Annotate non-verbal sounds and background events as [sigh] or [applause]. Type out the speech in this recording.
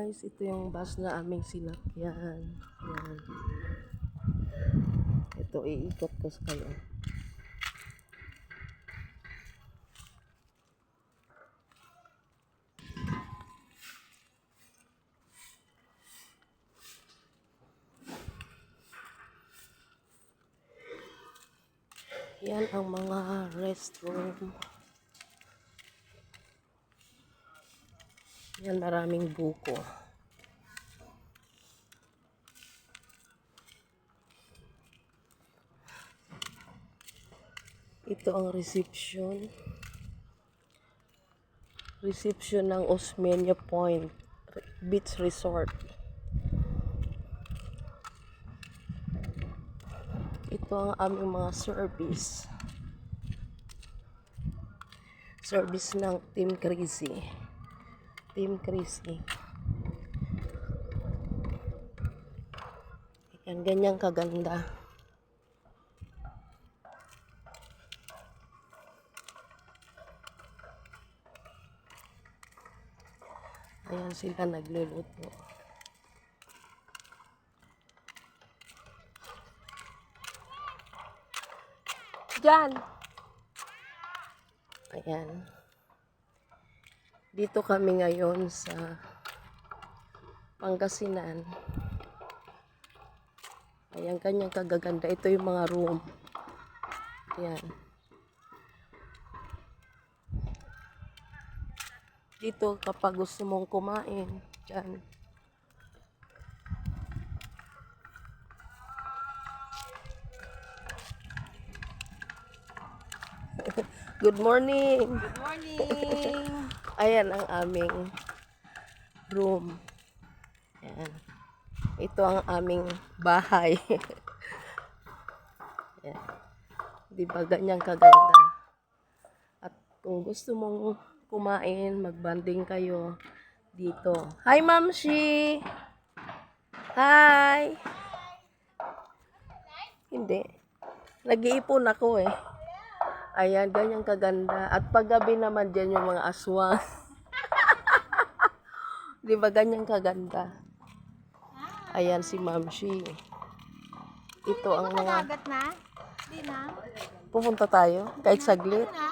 Guys, ito yung bus na aming sinakyan. Yan. Ito, iikot ko sa kayo. Yan ang mga restroom. Yan maraming buko. Ito ang reception. Reception ng Osmeña Point Beach Resort. Ito ang aming mga service. Service ng Team Crazy. Team Crazy. Yan, ganyang kaganda. Ayan sila nagluluto. Diyan! Ayan. Dito kami ngayon sa Pangasinan. Ayan, kanyang kagaganda. Ito yung mga room. Ayan. Dito, kapag gusto mong kumain, dyan. [laughs] Good morning! Good morning! Ayan ang aming room. Ayan. Ito ang aming bahay. [laughs] Ayan. Di ba ganyang kaganda? At kung gusto mong kumain, magbanding kayo dito. Hi, Ma'am Shi! Hi! Hindi. Nag-iipon ako eh. Ayan, ganyang kaganda. At paggabi naman dyan yung mga aswang. [laughs] Di ba ganyang kaganda? Ayan si Mamshi. Ito ang mga... Na? Pupunta tayo kahit saglit. Na?